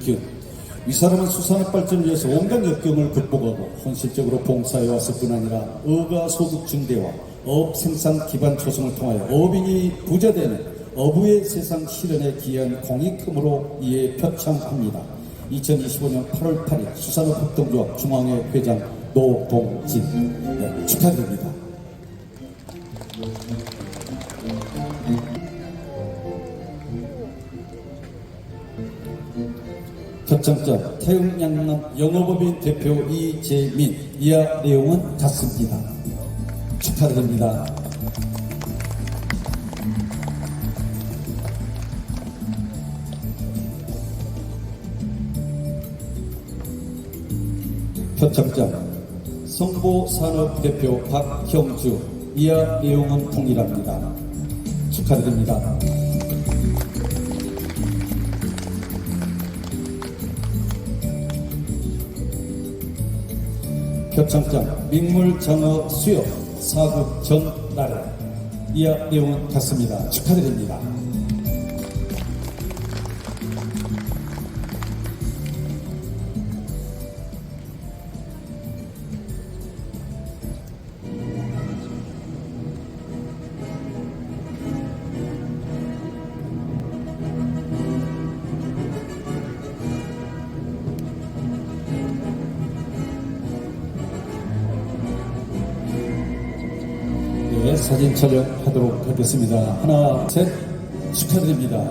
기운. 이 사람은 수산업 발전을 위해서 온갖 역경을 극복하고 현실적으로 봉사해 왔을 뿐 아니라 어가 소득 증대와 어업 생산 기반 조성을 통하여 어민이 부자되는 어부의 세상 실현에 기여한 공익금으로 이에 표창합니다. 2025년 8월 8일 수산업 협동조합 중앙회 회장 노동진 네, 축하드립니다. 표창장 태흥양남 영업업인 대표 이재민 이하 내용은 같습니다. 축하드립니다. 표창장 성보산업 대표 박형주 이하 내용은 동일합니다. 축하드립니다. 표창장 민물장어 수협 사급 전나래 이하 내용은 같습니다. 축하드립니다. 사진 촬영하도록 하겠습니다. 하나, 셋, 축하드립니다.